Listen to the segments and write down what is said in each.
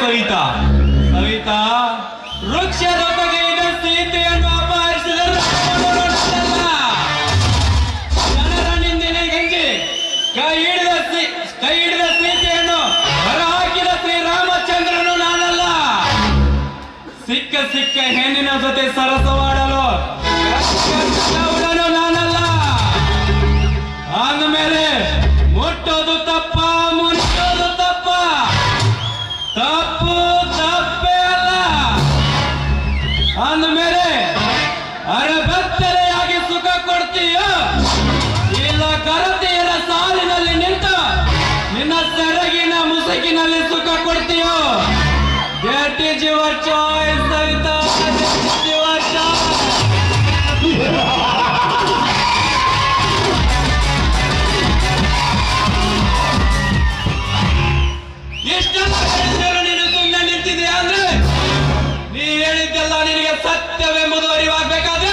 ಕವಿತಾ ಕವಿತಾ ವೃಕ್ಷ ಬಗೆಯಿನ ಸೀತೆಯನ್ನು ಅಪಹರಿಸಿದ ಜನರ ನಿಂದಿನ ಕೈ ಹಿಡಿದ ಕೈ ಹಿಡಿದ ಸೀತೆಯನ್ನು ಹೊರಹಾಕಿದ ಶ್ರೀರಾಮಚಂದ್ರನು ನಾನಲ್ಲ. ಸಿಕ್ಕ ಸಿಕ್ಕ ಹೆಣ್ಣಿನ ಜೊತೆ ಸರಸವಾಡಲು ಕರತೆಯರ ಸಾಲಿನಲ್ಲಿ ನಿಂತ ನಿನ್ನ ಸೆರಗಿನ ಮುಸುಕಿನಲ್ಲಿ ಸುಖ ಕೊಡ್ತೀಯೋ? That is your choice Savita. Your choice ಅಂದ್ರೆ? ನೀ ಹೇಳಿದ್ದೆಲ್ಲ ನಿನಗೆ ಸತ್ಯವೆಂಬುದು ಅರಿವಾಗಬೇಕಾದ್ರೆ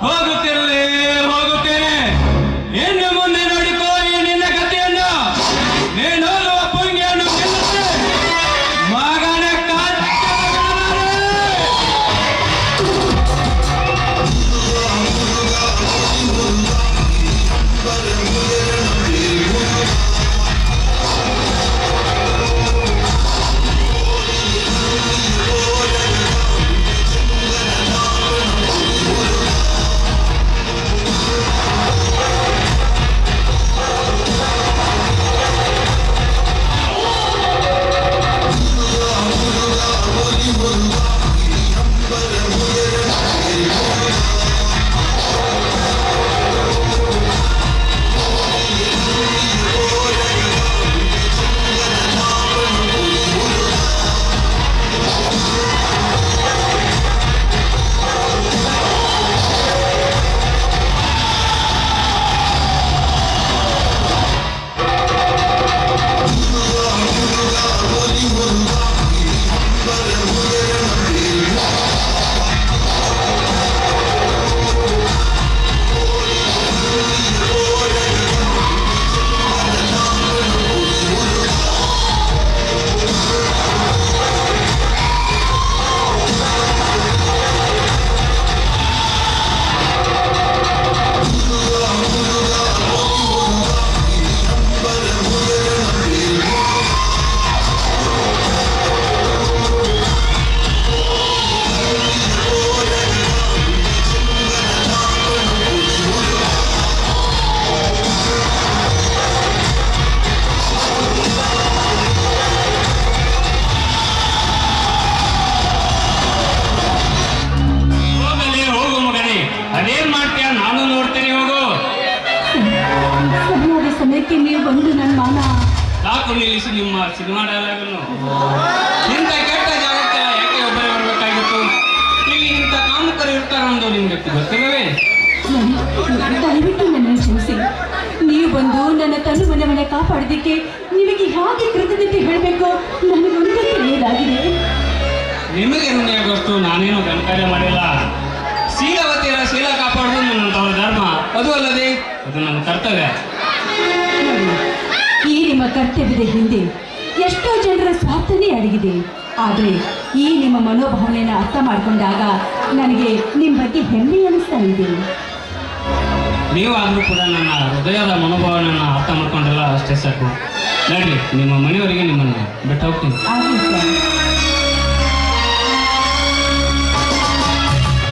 Vamos, ter ನೀವು ಬಂದು ನನ್ನ ಮಾನ. ಸಾಕು ನಿಲ್ಲಿಸಿ ನಿಮ್ಮ ಸಿನಿಮಾ ಡೈಲಾಗನ್ನು ಇಂಥ ಕೆಟ್ಟ ಜಾಗಕ್ಕೆ ಯಾಕೆ ಒಬ್ಬರೇ ಬರಬೇಕಾಗಿತ್ತು? ಇಲ್ಲಿ ಇಂಥ ಕಾಮುಕರು ಇರ್ತಾರೆ ನಿಮ್ಗೆ ಗೊತ್ತಿಲ್ಲವೇ ದಯವಿಟ್ಟು ನನ್ನ ಕ್ಷಮಿಸಿ. ನೀವು ಬಂದು ನನ್ನ ತನು ಮನೆ ಕಾಪಾಡಿದಕ್ಕೆ ನಿಮಗೆ ಹೇಗೆ ಕೃತಜ್ಞತೆ ಹೇಳಬೇಕು ನನಗೊಂದು ತಿಳಿಯಲಾಗಿದೆ. ನಿಮಗೆ ಗೊತ್ತು ನಾನೇನು ಗಣಕಾರ್ಯ ಮಾಡಿಲ್ಲ. ಶೀಲವತಿಯರ ಶೀಲ ಕಾಪಾಡೋದು ನನ್ನ ಧರ್ಮ. ಅದು ಅಲ್ಲದೆ ಅದು ನನ್ನ ಕರ್ತವ್ಯ. ಈ ನಿಮ್ಮ ಕರ್ತವ್ಯದ ಹಿಂದೆ ಎಷ್ಟೋ ಜನರ ಸ್ವಾರ್ಥನೇ ಅಡಗಿದೆ. ಆದರೆ ಈ ನಿಮ್ಮ ಮನೋಭಾವನೆಯನ್ನು ಅರ್ಥ ಮಾಡಿಕೊಂಡಾಗ ನನಗೆ ನಿಮ್ಮ ಬಗ್ಗೆ ಹೆಮ್ಮೆ ಅನಿಸ್ತಾ ಇದೆ. ನೀವಾದರೂ ಕೂಡ ನನ್ನ ಹೃದಯದ ಮನೋಭಾವನೆಯನ್ನು ಅರ್ಥ ಮಾಡಿಕೊಂಡಲ್ಲ ಅಷ್ಟೇ ಸಾಕು. ನಡ್ರಿ ನಿಮ್ಮ ಮನೆಯವರಿಗೆ ನಿಮ್ಮನ್ನು ಬಿಟ್ಟು ಹೋಗ್ತೀನಿ.